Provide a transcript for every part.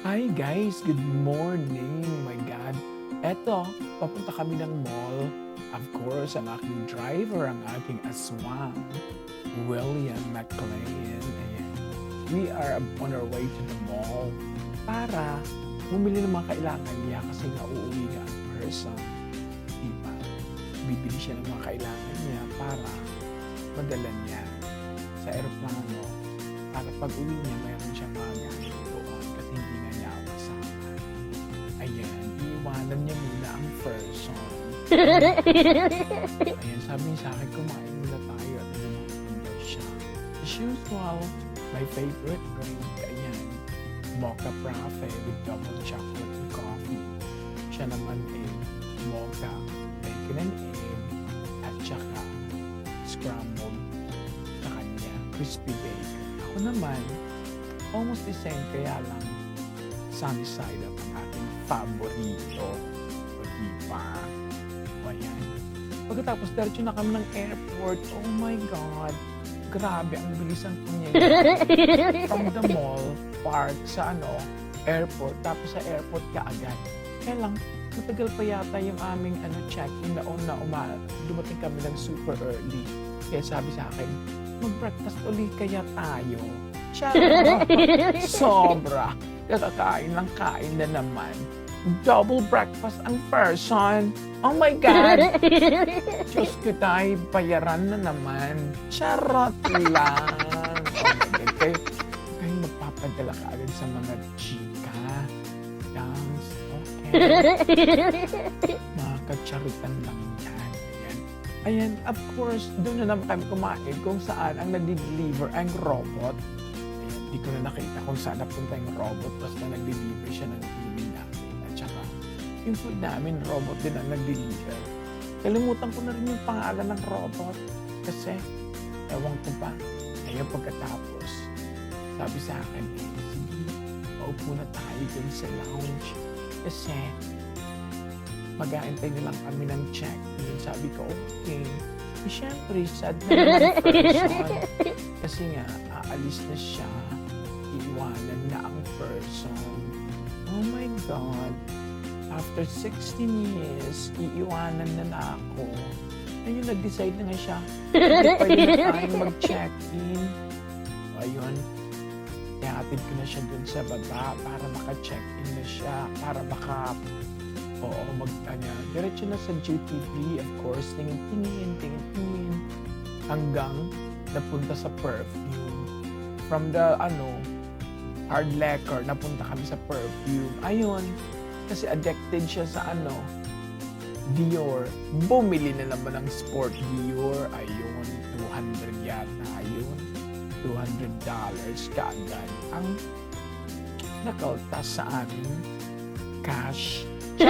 Hi guys, good morning. My God. Eto, papunta kami ng mall. Of course, ang aking driver, ang aking aswang, William McLean. We are on our way to the mall para bumili ng mga kailangan niya kasi nga uuwi nga ang person. Diba? Bibili siya ng mga kailangan niya para madala niya sa aeroplano para pag uwi niya mayroon siyang mga gamit iiwanan niya muna ang person. Ayan, sabi niya sa akin, kumain muna tayo at nanapunta siya. As usual, my favorite drink, ayan, mocha frappe with double chocolate and coffee. Siya naman ay mocha, bacon and egg, at saka scrambled sa kanya, crispy bacon. Ako naman, almost the same, kaya lang sunny side up ang aking paborito. O diba? O ayan. Pagkatapos, diretso na kami ng airport. Oh my God. Grabe, ang bilis ang pangyayari. From the mall, park sa ano, airport. Tapos sa airport ka agad. Kaya lang, matagal pa yata yung aming ano, check-in na na uma, dumating kami ng super early. Kaya sabi sa akin, mag-breakfast uli kaya tayo. Charot! Sobra! Kakakain lang kain na naman. Double breakfast ang person. Oh my God! Diyos ko tayo, bayaran na naman. Charot lang. Okay, kayo, kayo magpapadala ka agad sa mga chika. Dance, okay. Mga katsaritan lang yan. Ayan. Ayan, of course, doon na naman kami kumain kung saan ang nag-deliver ang robot. Ayan, di ko na nakita kung saan napunta yung robot basta nag-deliver siya ng TV namin. At saka, yung food namin, robot din ang nag-deliver. Kalimutan ko na rin yung pangalan ng robot. Kasi, ewan ko ba, ngayon pagkatapos, sabi sa akin, sige, maupo na tayo dun sa lounge. Kasi, mag-aantay na lang kami ng check-in. Sabi ko, okay. Eh, syempre, sad na naman person. Kasi nga, aalis na siya. Iiwanan na ang person. Oh my God. After 16 years, iiwanan na na ako. Ayun, nag-decide na nga siya. Hindi pwede na tayong mag-check-in. Ayun. Kaya atid ko na siya dun sa baba para maka-check-in na siya. Para maka Oo, mag, ano, diretso na sa free, of course, tingin-tingin, tingin-tingin, hanggang napunta sa perfume. From the, ano, hard liquor, napunta kami sa perfume. Ayun, kasi addicted siya sa, ano, Dior. Bumili na naman ng sport Dior. Ayun, 200 yata. Ayun, 200 dollars kaagad. Ang nakaltas sa amin, cash.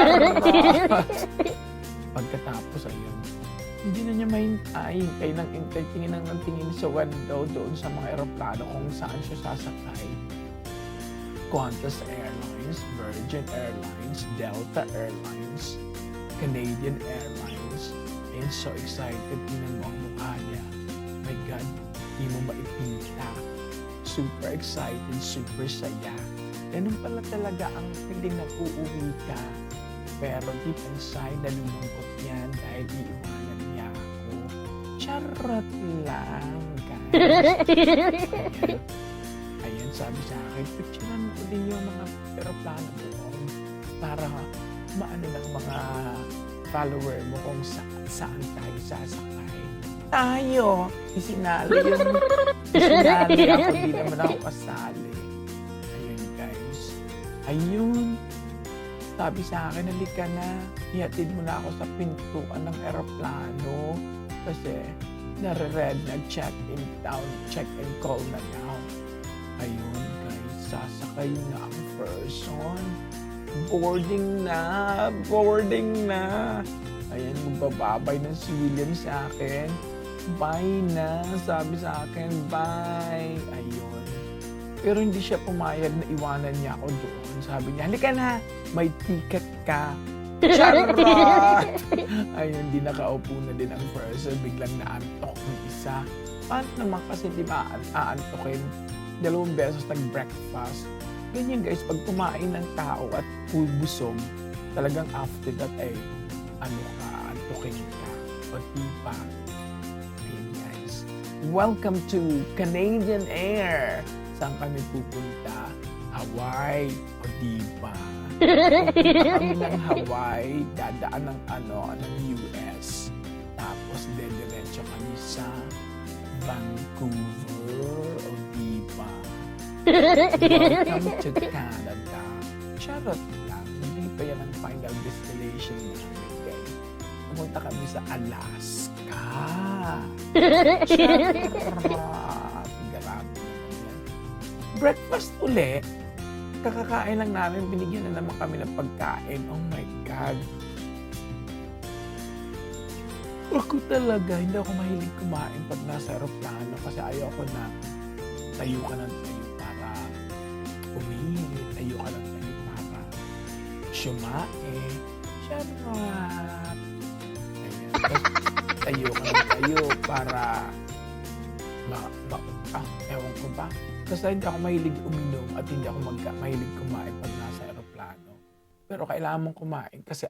Pagkatapos, ayun, hindi na niya mahintay. Hintay ng hintay, tingin ng tingin sa window doon sa mga aeroplano kung saan siya sasakay. Qantas Airlines, Virgin Airlines, Delta Airlines, Canadian Airlines. And so excited, tingnan mo ang mukha niya. My God, di mo maipinta. Super excited, super saya. Ganun pala talaga ang feeling na uuwi ka. Pero deep inside, nalulungkot yan dahil iiwanan niya ako. Charot lang, guys. Sabi sa akin, picturean mo din yung mga aeroplano doon para maano ng mga follower mo kung sa, saan tayo sasakay. Tayo! Isinali yung isinali ako, di naman ako kasali. Ayun, guys. Ayun. Sabi sa akin, halika na. Ihatid mo na ako sa pintuan ng aeroplano. Kasi nare-red, nag-check-in down, check-in call na daw. Ayun, guys. Sasakay na ang person. Boarding na. Boarding na. Ayan, magbababay ng si William sa akin. Bye na. Sabi sa akin, bye. Ayun. Pero hindi siya pumayag na iwanan niya ako doon. Sabi niya, halika na, may ticket ka. Charot! Ayun, di nakaupo na din ang person. Biglang naantok ng isa. Paano naman kasi di ba aan- aantokin? Dalawang beses nag-breakfast. Ganyan guys, pag kumain ng tao at busog, talagang after that ay ano ka, antukin ka. O diba? Ayun guys. Welcome to Canadian Air. Saan kami pupunta? Hawaii. O diba? Pupunta kami ng Hawaii, dadaan ng ano, ng US. Tapos dediretso kami sa Vancouver. O diba? Welcome to Canada. Charot lang. Hindi pa yan ang final destination namin. Pumunta kami sa Alaska. Charot. Grabe. Breakfast uli. Kakakain lang namin. Binigyan na naman kami ng pagkain. Oh my God. Ako talaga, hindi ako mahilig kumain pag nasa aeroplano kasi ayoko na tayo ka ng tayo para umihi, tayo ka ng tayo para! Ayan. Tapos, tayo ka ng tayo para ma, ma, ah, ewan ko ba? Basta hindi ako mahilig uminom at hindi ako magka, mahilig kumain pag nasa aeroplano. Pero kailangan mong kumain kasi